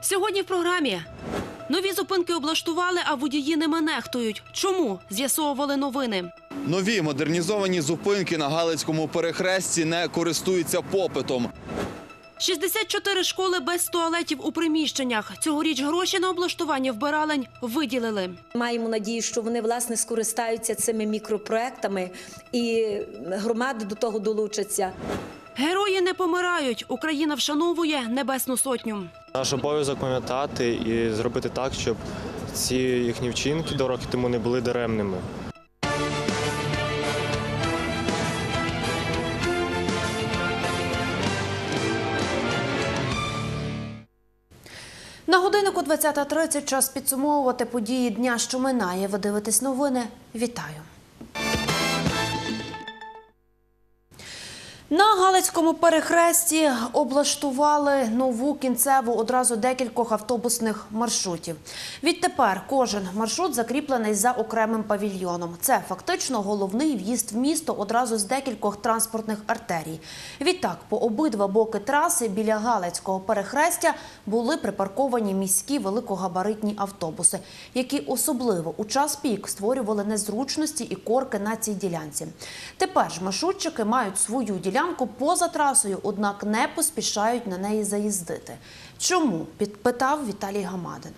Сьогодні в програмі нові зупинки облаштували, а водії ними нехтують. Чому з'ясовували новини? Нові модернізовані зупинки на Галицькому перехресті не користуються попитом. 64 школи без туалетів у приміщеннях. Цьогоріч гроші на облаштування вбиралень виділили. Маємо надію, що вони власне скористаються цими мікропроектами і громади до того долучаться. Герої не помирають. Україна вшановує небесну сотню. Наш обов'язок пам'ятати і зробити так, щоб ці їхні вчинки до роки тому не були даремними. На годиннику 20.30 час підсумовувати події дня, що минає. Ви дивитесь новини. Вітаю. На Галицькому перехресті облаштували нову кінцеву одразу декількох автобусних маршрутів. Відтепер кожен маршрут закріплений за окремим павільйоном. Це фактично головний в'їзд в місто одразу з декількох транспортних артерій. Відтак, по обидва боки траси біля Галицького перехрестя були припарковані міські великогабаритні автобуси, які особливо у час пік створювали незручності і корки на цій ділянці. Тепер ж маршрутчики мають свою ділянку поза трасою, однак не поспішають на неї заїздити. Чому підпитав Віталій Гамадин.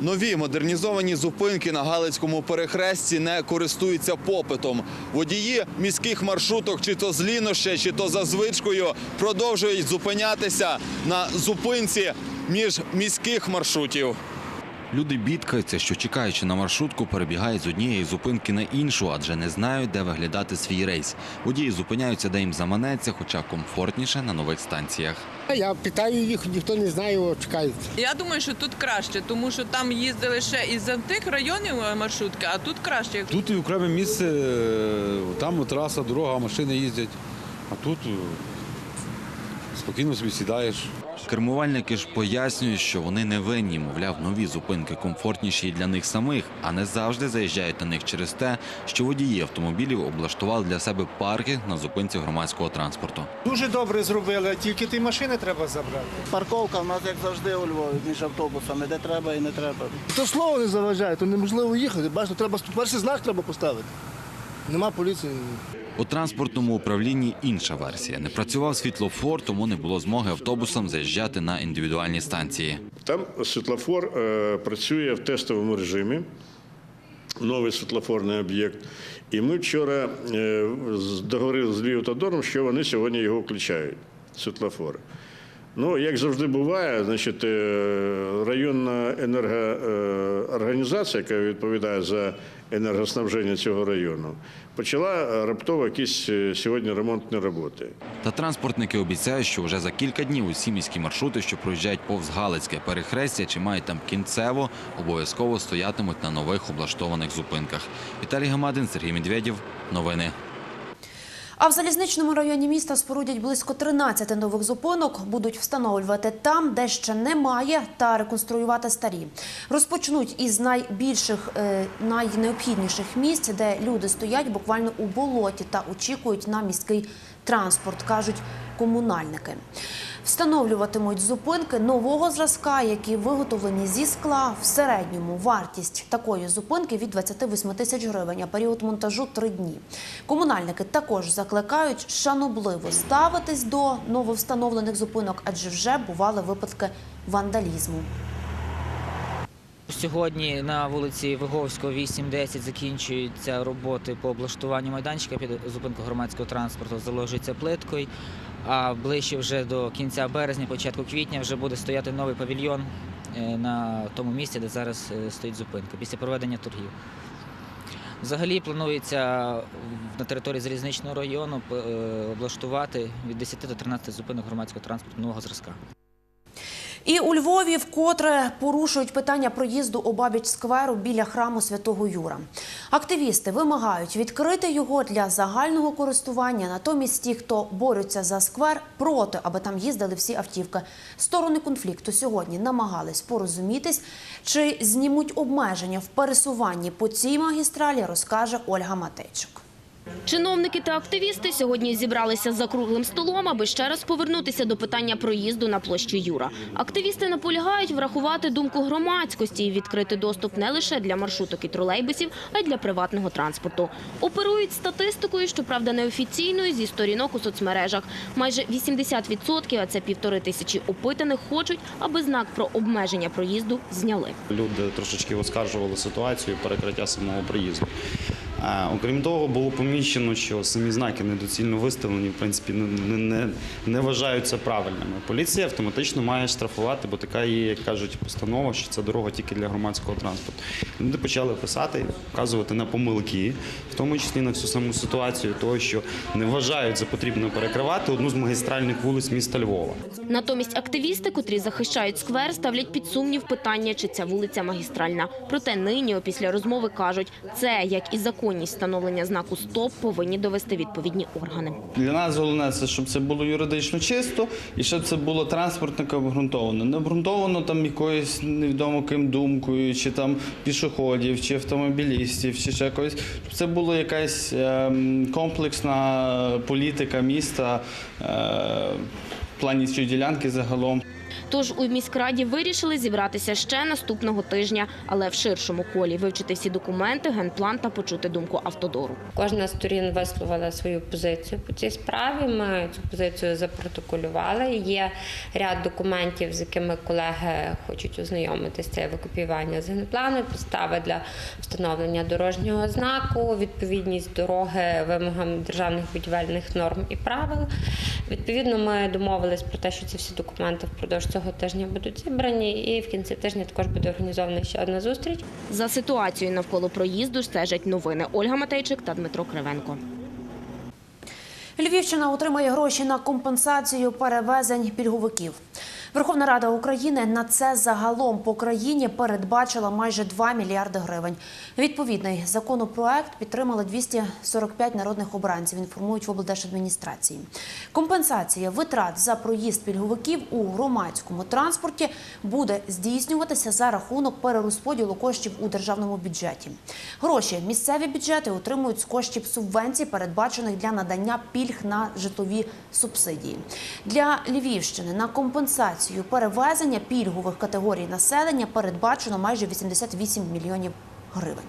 Нові модернізовані зупинки на Галицькому перехресті не користуються попитом. Водії міських маршруток, чи то з ліноща, чи то за звичкою, продовжують зупинятися на зупинці між міських маршрутів. Люди бідкаються, що чекаючи на маршрутку, перебігають з однієї зупинки на іншу, адже не знають, де виглядати свій рейс. Водії зупиняються, де їм заманеться, хоча комфортніше на нових станціях. Я питаю їх, ніхто не знає, чекають. Я думаю, що тут краще, тому що там їздили ще із тих районів е, маршрутки, а тут краще. Тут і окреме місце, е, там траса, дорога, машини їздять, а тут е, спокійно собі сідаєш. Кермувальники ж пояснюють, що вони не винні, мовляв, нові зупинки комфортніші і для них самих, а не завжди заїжджають на них через те, що водії автомобілів облаштували для себе парки на зупинці громадського транспорту. Дуже добре зробили, тільки ті машини треба забрати. Парковка в нас, як завжди, у Львові, між автобусами, де треба і не треба. То слово не заважає, то неможливо їхати. Бачите, треба перший знак треба поставити. Нема поліції. У транспортному управлінні інша версія. Не працював світлофор, тому не було змоги автобусам заїжджати на індивідуальні станції. Там світлофор е, працює в тестовому режимі, новий світлофорний об'єкт. І ми вчора е, з- договорили Львівтодором, що вони сьогодні його включають, світлофори. Ну, як завжди буває, значить, е, районна енергоорганізація, яка відповідає за енергоснабження цього району, почала е, раптово якісь е, сьогодні ремонтні роботи. Та транспортники обіцяють, що вже за кілька днів усі міські маршрути, що проїжджають повз Галицьке перехрестя чи мають там кінцево, обов'язково стоятимуть на нових облаштованих зупинках. Віталій Гамадин, Сергій Медведєв. Новини. А в залізничному районі міста спорудять близько 13 нових зупинок. Будуть встановлювати там, де ще немає, та реконструювати старі. Розпочнуть із найбільших, е, найнеобхідніших місць, де люди стоять буквально у болоті та очікують на міський транспорт, кажуть комунальники. Встановлюватимуть зупинки нового зразка, які виготовлені зі скла. В середньому вартість такої зупинки від 28 тисяч гривень, а період монтажу три дні. Комунальники також закликають шанобливо ставитись до нововстановлених зупинок, адже вже бували випадки вандалізму. Сьогодні на вулиці Виговського 8-10 закінчуються роботи по облаштуванню майданчика під зупинку громадського транспорту, заложується плиткою. А ближче вже до кінця березня, початку квітня, вже буде стояти новий павільйон е, на тому місці, де зараз е, стоїть зупинка, після проведення торгів. Взагалі планується на території залізничного району е, облаштувати від 10 до 13 зупинок громадського транспорту нового зразка. І у Львові вкотре порушують питання проїзду обабіч скверу біля храму святого Юра. Активісти вимагають відкрити його для загального користування. Натомість ті, хто борються за сквер, проти, аби там їздили всі автівки. Сторони конфлікту сьогодні намагались порозумітись, чи знімуть обмеження в пересуванні по цій магістралі, розкаже Ольга Матейчук. Чиновники та активісти сьогодні зібралися за круглим столом, аби ще раз повернутися до питання проїзду на площі Юра. Активісти наполягають врахувати думку громадськості і відкрити доступ не лише для маршруток і тролейбусів, а й для приватного транспорту. Оперують статистикою, щоправда, неофіційною зі сторінок у соцмережах. Майже 80%, а це півтори тисячі опитаних, хочуть, аби знак про обмеження проїзду зняли. Люди трошечки оскаржували ситуацію перекриття самого проїзду. Е, Окрім того, було помічено, що самі знаки недоцільно виставлені, в принципі, не, не, не вважаються правильними. Поліція автоматично має штрафувати, бо така є, як кажуть, постанова, що це дорога тільки для громадського транспорту. Люди почали писати, вказувати на помилки, в тому числі на всю саму ситуацію, того, що не вважають за потрібно перекривати одну з магістральних вулиць міста Львова. Натомість активісти, котрі захищають сквер, ставлять під сумнів питання, чи ця вулиця магістральна. Проте нині, після розмови, кажуть, це, як і законність встановлення знаку «Стоп», повинні довести відповідні органи. Для нас головне це, щоб це було юридично чисто і щоб це було транспортно обґрунтовано. Не обґрунтовано там якоюсь невідомо ким думкою, чи там пішоходів, чи автомобілістів, чи ще когось. Щоб це була якась ем, комплексна політика міста е, в плані цієї ділянки загалом. Тож у міськраді вирішили зібратися ще наступного тижня, але в ширшому колі вивчити всі документи, генплан та почути думку автодору. Кожна з сторін висловила свою позицію по цій справі. Ми цю позицію запротоколювали. Є ряд документів, з якими колеги хочуть ознайомитися. Це викопіювання з генплану, підстави для встановлення дорожнього знаку, відповідність дороги вимогам державних будівельних норм і правил. Відповідно, ми домовились про те, що ці всі документи впродовж цього тижня будуть зібрані, і в кінці тижня також буде організована ще одна зустріч. За ситуацією навколо проїзду стежать новини. Ольга Матейчик та Дмитро Кривенко. Львівщина отримає гроші на компенсацію перевезень пільговиків. Верховна Рада України на це загалом по країні передбачила майже 2 мільярди гривень. Відповідний законопроект підтримали 245 народних обранців. Інформують в облдержадміністрації. Компенсація витрат за проїзд пільговиків у громадському транспорті буде здійснюватися за рахунок перерозподілу коштів у державному бюджеті. Гроші місцеві бюджети отримують з коштів субвенцій, передбачених для надання пільг на житлові субсидії. Для Львівщини на компенсацію перевезення пільгових категорій населення передбачено майже 88 мільйонів гривень.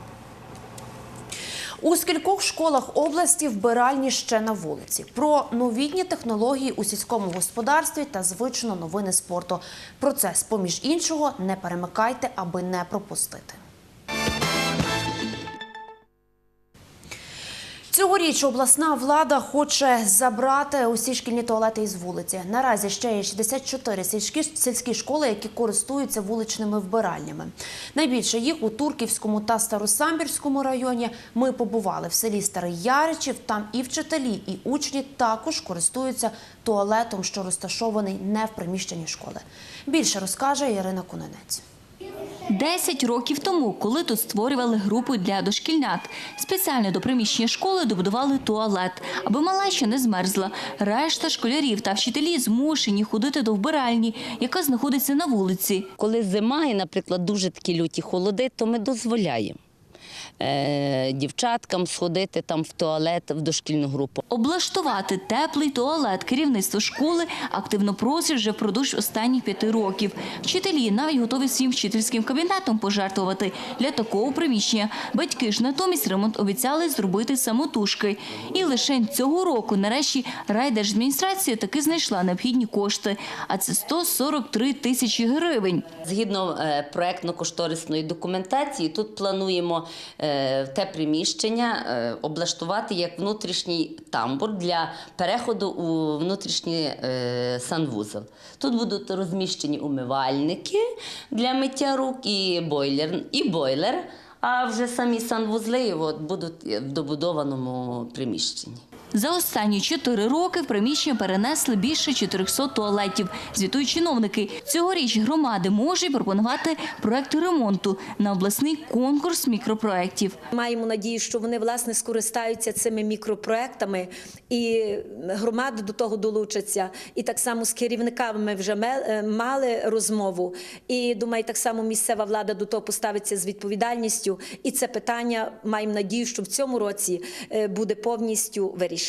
У скількох школах області вбиральні ще на вулиці. Про новітні технології у сільському господарстві та звично новини спорту. Процес, поміж іншого, не перемикайте, аби не пропустити. Цьогоріч обласна влада хоче забрати усі шкільні туалети із вулиці. Наразі ще є 64 сільські, сільські школи, які користуються вуличними вбиральнями. Найбільше їх у Турківському та Старосамбірському районі. Ми побували в селі Старий Яричів. Там і вчителі, і учні також користуються туалетом, що розташований не в приміщенні школи. Більше розкаже Ірина Куненець. Десять років тому, коли тут створювали групу для дошкільнят, спеціально до приміщення школи добудували туалет, аби мала ще не змерзла. Решта школярів та вчителі змушені ходити до вбиральні, яка знаходиться на вулиці. Коли зима і, наприклад, дуже такі люті холоди, то ми дозволяємо дівчаткам сходити там в туалет в дошкільну групу. Облаштувати теплий туалет керівництво школи активно просить вже впродовж останніх п'яти років. Вчителі навіть готові своїм вчительським кабінетом пожертвувати для такого приміщення. Батьки ж натомість ремонт обіцяли зробити самотужки. І лише цього року нарешті райдержадміністрація таки знайшла необхідні кошти, а це 143 тисячі гривень. Згідно е, проектно-кошторисної документації, тут плануємо е, те приміщення е, облаштувати як внутрішній тамбур для переходу у внутрішній е, санвузол. Тут будуть розміщені умивальники для миття рук і бойлер, і бойлер. А вже самі санвузли от, будуть в добудованому приміщенні. За останні чотири роки в приміщення перенесли більше 400 туалетів. Звітують чиновники. Цьогоріч громади можуть пропонувати проекти ремонту на обласний конкурс мікропроєктів. Маємо надію, що вони власне скористаються цими мікропроектами, і громади до того долучаться. І так само з керівниками ми вже е, мали розмову. І думаю, так само місцева влада до того поставиться з відповідальністю. І це питання маємо надію, що в цьому році е, буде повністю вирішено.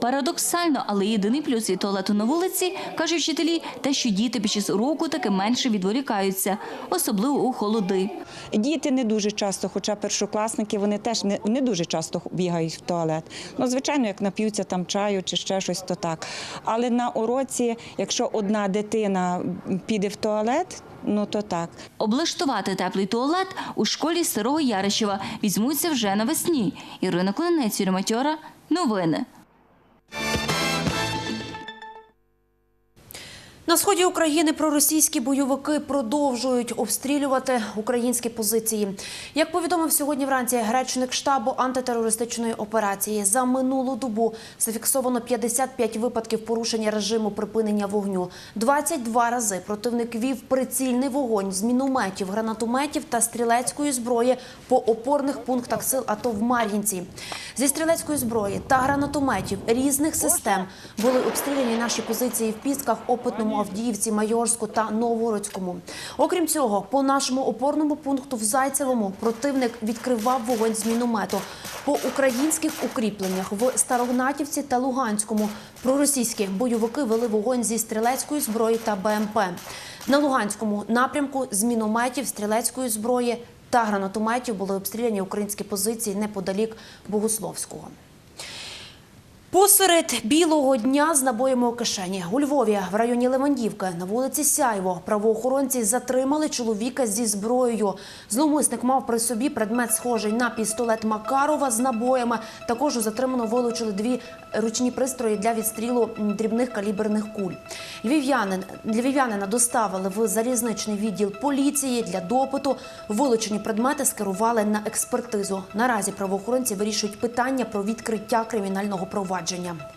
Парадоксально, але єдиний плюс від туалету на вулиці, кажуть вчителі, те, що діти під час уроку таки менше відволікаються, особливо у холоди. Діти не дуже часто, хоча першокласники, вони теж не, не дуже часто бігають в туалет. Ну, звичайно, як нап'ються там чаю чи ще щось, то так. Але на уроці, якщо одна дитина піде в туалет, ну то так. Облаштувати теплий туалет у школі Старого Ярищева візьмуться вже навесні. Ірина Клинець, Юрій Матьора. Новини. На сході України проросійські бойовики продовжують обстрілювати українські позиції. Як повідомив сьогодні вранці речник штабу антитерористичної операції, за минулу добу зафіксовано 55 випадків порушення режиму припинення вогню. 22 рази противник вів прицільний вогонь з мінометів, гранатометів та стрілецької зброї по опорних пунктах сил АТО в Мар'їнці. Зі стрілецької зброї та гранатометів різних систем були обстріляні наші позиції в Пісках, Опитному, Авдіївці, Майорську та Новгородському. Окрім цього, по нашому опорному пункту в Зайцевому противник відкривав вогонь з міномету. По українських укріпленнях в Старогнатівці та Луганському проросійські бойовики вели вогонь зі стрілецької зброї та БМП. На Луганському напрямку з мінометів, стрілецької зброї та гранатометів були обстріляні українські позиції неподалік Богословського. Посеред білого дня з набоями у кишені у Львові в районі Левандівки на вулиці Сяйво правоохоронці затримали чоловіка зі зброєю. Зловмисник мав при собі предмет схожий на пістолет Макарова з набоями. Також затримано вилучили дві ручні пристрої для відстрілу дрібних каліберних куль. Львів'янин львів'янина доставили в залізничний відділ поліції для допиту. Вилучені предмети скерували на експертизу. Наразі правоохоронці вирішують питання про відкриття кримінального провадження провадження.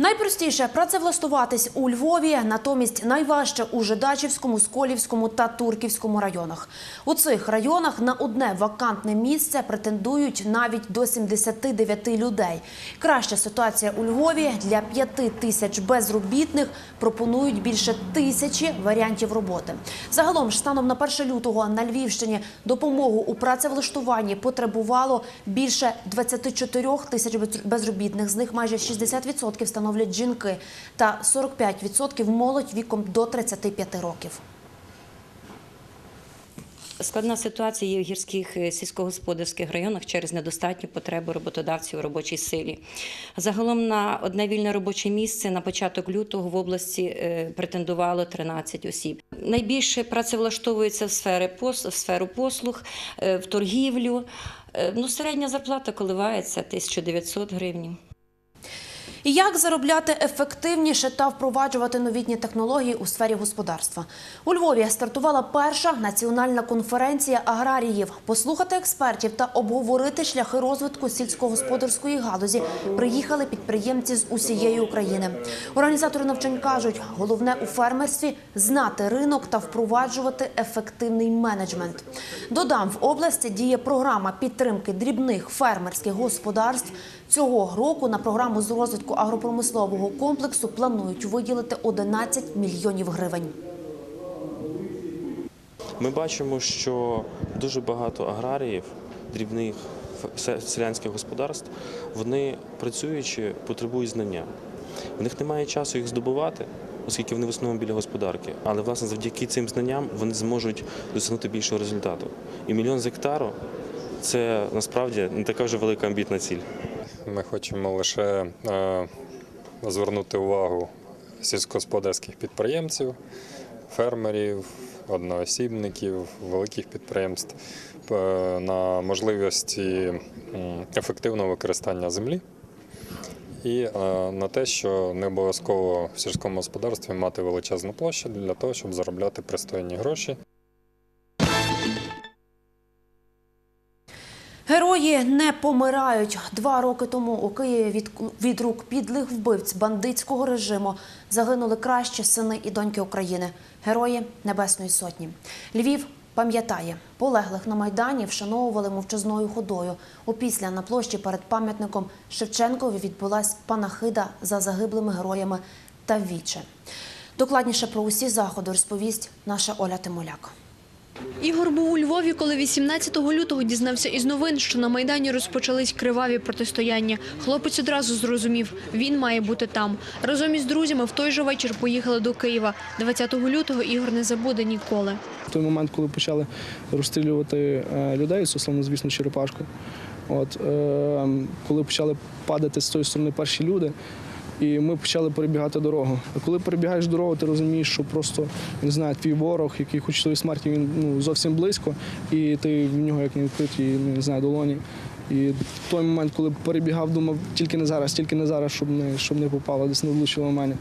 Найпростіше працевлаштуватись у Львові, натомість найважче у Жидачівському, Сколівському та Турківському районах. У цих районах на одне вакантне місце претендують навіть до 79 людей. Краща ситуація у Львові для 5 тисяч безробітних пропонують більше тисячі варіантів роботи. Загалом ж станом на 1 лютого на Львівщині допомогу у працевлаштуванні потребувало більше 24 тисяч безробітних. З них майже 60% становлять жінки та 45% молодь віком до 35 років. Складна ситуація є в гірських е, сільськогосподарських районах через недостатню потребу роботодавців у робочій силі. Загалом на одне вільне робоче місце на початок лютого в області е, претендувало 13 осіб. Найбільше працевлаштовується в сфери в сферу послуг, е, в торгівлю. Ну, середня зарплата коливається 1900 гривень. Як заробляти ефективніше та впроваджувати новітні технології у сфері господарства? У Львові стартувала перша національна конференція аграріїв. Послухати експертів та обговорити шляхи розвитку сільськогосподарської галузі приїхали підприємці з усієї України. Організатори навчань кажуть, головне у фермерстві знати ринок та впроваджувати ефективний менеджмент. Додам, в області діє програма підтримки дрібних фермерських господарств. Цього року на програму з розвитку агропромислового комплексу планують виділити 11 мільйонів гривень. Ми бачимо, що дуже багато аграріїв, дрібних селянських господарств, вони працюючи, потребують знання. В них немає часу їх здобувати, оскільки вони в основному біля господарки. Але власне завдяки цим знанням вони зможуть досягнути більшого результату. І мільйон з гектару це насправді не така вже велика амбітна ціль. Ми хочемо лише е, звернути увагу сільськогосподарських підприємців, фермерів, одноосібників, великих підприємств е, на можливості ефективного використання землі. І е, на те, що не обов'язково в сільському господарстві мати величезну площу для того, щоб заробляти пристойні гроші. Герої не помирають. Два роки тому у Києві від, від рук підлих вбивць бандитського режиму загинули кращі сини і доньки України. Герої Небесної Сотні. Львів пам'ятає, полеглих на Майдані вшановували мовчазною ходою. Опісля на площі перед пам'ятником Шевченкові відбулась панахида за загиблими героями та віче. Докладніше про усі заходи розповість наша Оля Тимоляк. Ігор був у Львові, коли 18 лютого дізнався із новин, що на Майдані розпочались криваві протистояння. Хлопець одразу зрозумів, він має бути там. Разом із друзями в той же вечір поїхали до Києва. 20 лютого Ігор не забуде ніколи. В той момент, коли почали розстрілювати е, людей, стосовно, звісно, Черепашку, от, е, коли почали падати з тої сторони перші люди, і ми почали перебігати дорогу. А коли перебігаєш дорогу, ти розумієш, що просто не знаю, твій ворог, який хоче твоєї смерті, він ну, зовсім близько, і ти в нього як не відкриті, не знаю, долоні. І в той момент, коли перебігав, думав, тільки не зараз, тільки не зараз, щоб не, щоб не попало, десь не влучило мене.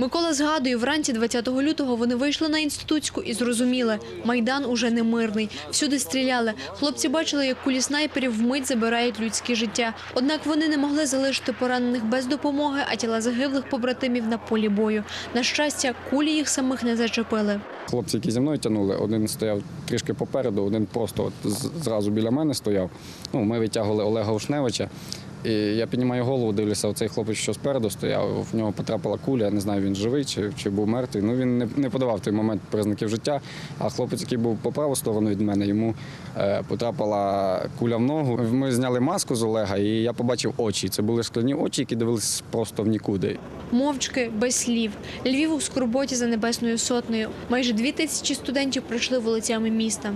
Микола згадує, вранці 20 лютого вони вийшли на інститутську і зрозуміли, Майдан уже не мирний. Всюди стріляли. Хлопці бачили, як кулі снайперів вмить забирають людське життя. Однак вони не могли залишити поранених без допомоги, а тіла загиблих побратимів на полі бою. На щастя, кулі їх самих не зачепили. Хлопці, які зі мною тягнули, один стояв трішки попереду, один просто от зразу біля мене стояв. Ну, ми витягували Олега Ушневича. І я піднімаю голову, дивлюся, оцей хлопець, що спереду стояв, в нього потрапила куля, я не знаю, він живий чи, чи був мертвий. Ну він не, не подавав той момент признаків життя. А хлопець, який був по праву сторону від мене, йому е, потрапила куля в ногу. Ми зняли маску з Олега, і я побачив очі. Це були скляні очі, які дивились просто в нікуди. Мовчки, без слів. Львів у скорботі за небесною сотнею. Майже дві тисячі студентів пройшли вулицями міста.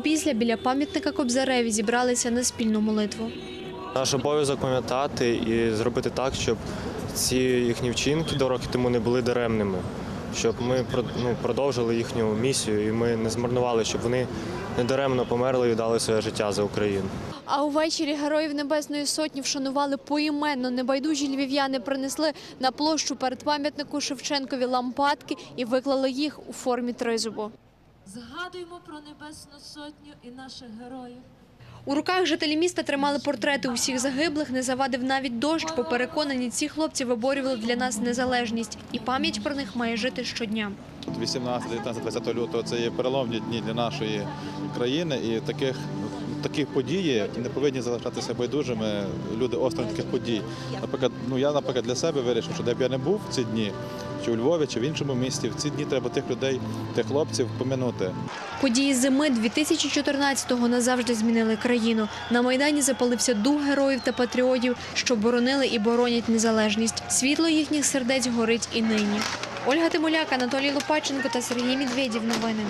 Опісля біля пам'ятника Кобзареві зібралися на спільну молитву. Наш обов'язок пам'ятати і зробити так, щоб ці їхні вчинки до роки тому не були даремними, щоб ми ну, продовжили їхню місію і ми не змарнували, щоб вони недаремно померли і дали своє життя за Україну. А увечері героїв Небесної Сотні вшанували поіменно. Небайдужі львів'яни принесли на площу перед пам'ятнику Шевченкові лампадки і виклали їх у формі тризубу. Згадуємо про Небесну Сотню і наших героїв. У руках жителі міста тримали портрети усіх загиблих, не завадив навіть дощ, бо переконані, ці хлопці виборювали для нас незалежність. І пам'ять про них має жити щодня. 18, 19, 20 лютого це є переломні дні для нашої країни, і таких таких подій не повинні залишатися байдужими люди осторонь таких подій. Наприклад, ну я, наприклад, для себе вирішив, що де б я не був в ці дні, чи у Львові, чи в іншому місті, в ці дні треба тих людей, тих хлопців поминути. Події зими 2014-го назавжди змінили країну. На Майдані запалився дух героїв та патріотів, що боронили і боронять незалежність. Світло їхніх сердець горить і нині. Ольга Тимуляк, Анатолій Лопаченко та Сергій Медведєв. Новини.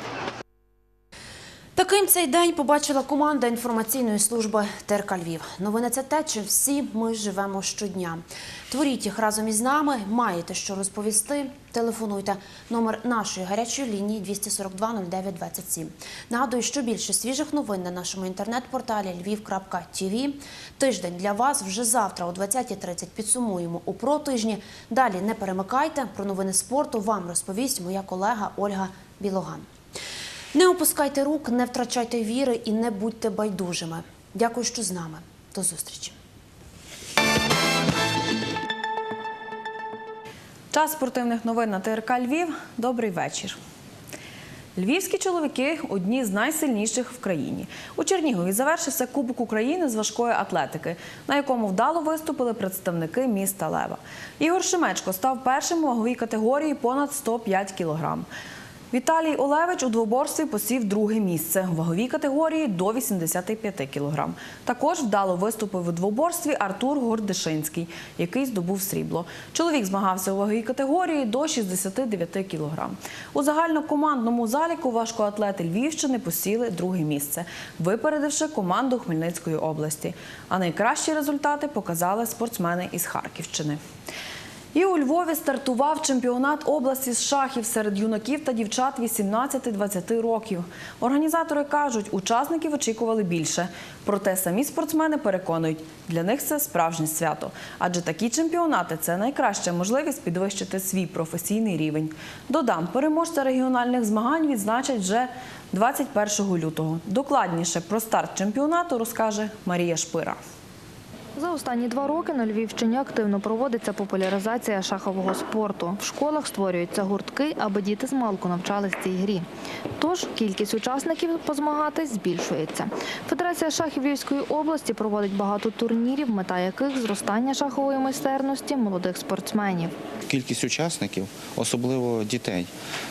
Таким цей день побачила команда інформаційної служби ТРК Львів. Новини це те, чим всі ми живемо щодня. Творіть їх разом із нами. Маєте що розповісти? Телефонуйте. Номер нашої гарячої лінії 242 09 27. Нагадую, що більше свіжих новин на нашому інтернет-порталі lviv.tv. Тиждень для вас вже завтра о 20.30 підсумуємо у протижні. Далі не перемикайте. Про новини спорту вам розповість моя колега Ольга Білоган. Не опускайте рук, не втрачайте віри і не будьте байдужими. Дякую, що з нами. До зустрічі. Час спортивних новин на ТРК Львів. Добрий вечір. Львівські чоловіки одні з найсильніших в країні. У Чернігові завершився Кубок України з важкої атлетики, на якому вдало виступили представники міста Лева. Ігор Шемечко став першим у ваговій категорії понад 105 кілограм. Віталій Олевич у двоборстві посів друге місце в ваговій категорії до 85 кілограм. Також вдало виступив у двоборстві Артур Гордишинський, який здобув срібло. Чоловік змагався у ваговій категорії до 69 кілограм. У загальнокомандному заліку важкоатлети Львівщини посіли друге місце, випередивши команду Хмельницької області. А найкращі результати показали спортсмени із Харківщини. І у Львові стартував чемпіонат області з шахів серед юнаків та дівчат 18-20 років. Організатори кажуть, учасників очікували більше. Проте самі спортсмени переконують, для них це справжнє свято. Адже такі чемпіонати це найкраща можливість підвищити свій професійний рівень. Додам, переможця регіональних змагань відзначать вже 21 лютого. Докладніше про старт чемпіонату розкаже Марія Шпира. За останні два роки на Львівщині активно проводиться популяризація шахового спорту. В школах створюються гуртки, аби діти з малку навчались цій грі. Тож кількість учасників позмагатись збільшується. Федерація шахів Львівської області проводить багато турнірів, мета яких зростання шахової майстерності молодих спортсменів. Кількість учасників, особливо дітей,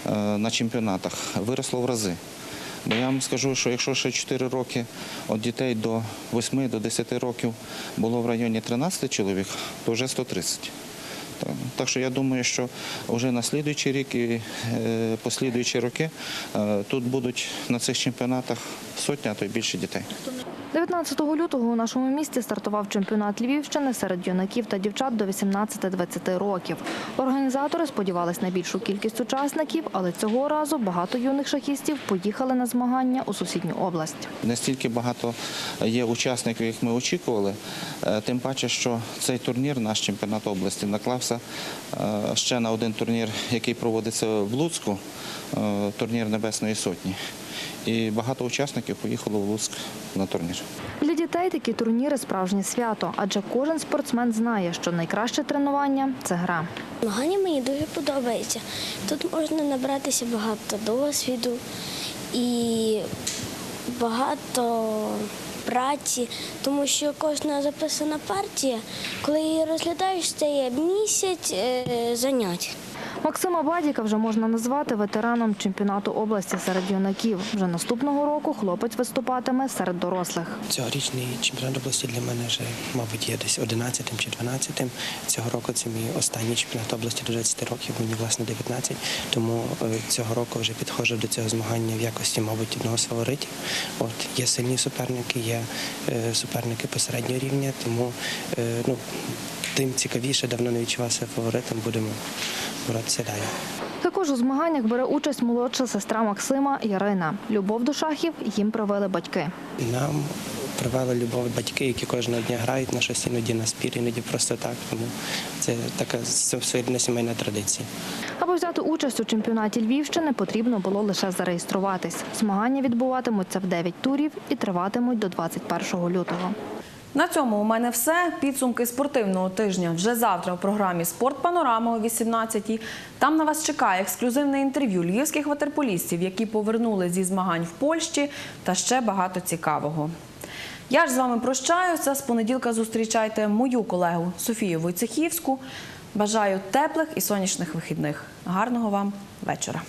е, на чемпіонатах виросла в рази. Бо я вам скажу, що якщо ще 4 роки від дітей до 8 до 10 років було в районі 13 чоловік, то вже 130. Так, що я думаю, що вже на слідуючий рік і е, послідуючі роки е, тут будуть на цих чемпіонатах сотня, а то й більше дітей. 19 лютого у нашому місті стартував чемпіонат Львівщини серед юнаків та дівчат до 18-20 років. Організатори сподівались на більшу кількість учасників, але цього разу багато юних шахістів поїхали на змагання у сусідню область. Настільки багато є учасників, як ми очікували, е, тим паче, що цей турнір, наш чемпіонат області, наклався е, ще на один турнір, який проводиться в Луцьку, е, турнір Небесної Сотні. І багато учасників поїхало в Луцьк на турнір. Для дітей такі турніри справжнє свято, адже кожен спортсмен знає, що найкраще тренування це гра. Змагання мені дуже подобається. Тут можна набратися багато досвіду і багато праці, тому що кожна записана партія, коли її розглядаєш, це є місяць е, занять. Максима Бадіка вже можна назвати ветераном чемпіонату області серед юнаків. Вже наступного року хлопець виступатиме серед дорослих. Цьогорічний чемпіонат області для мене вже, мабуть, є десь 11 чи 12. Цього року це мій останній чемпіонат області до 20 років, мені власне 19. Тому е, цього року вже підходжу до цього змагання в якості, мабуть, одного з фаворитів. От є сильні суперники, є е, суперники посереднього рівня, тому е, ну, тим цікавіше, давно не відчувався фаворитом, будемо боротися далі. Також у змаганнях бере участь молодша сестра Максима Ярина. Любов до шахів їм привели батьки. Нам привели любов батьки, які кожного дня грають на щось іноді на спір, іноді просто так. Тому це така своєрідна сімейна традиція. Аби взяти участь у чемпіонаті Львівщини, потрібно було лише зареєструватись. Змагання відбуватимуться в 9 турів і триватимуть до 21 лютого. На цьому у мене все. Підсумки спортивного тижня вже завтра у програмі Спорт о 18-й. Там на вас чекає ексклюзивне інтерв'ю львівських ватерполістів, які повернули зі змагань в Польщі, та ще багато цікавого. Я ж з вами прощаюся. З понеділка зустрічайте мою колегу Софію Войцехівську. Бажаю теплих і сонячних вихідних. Гарного вам вечора.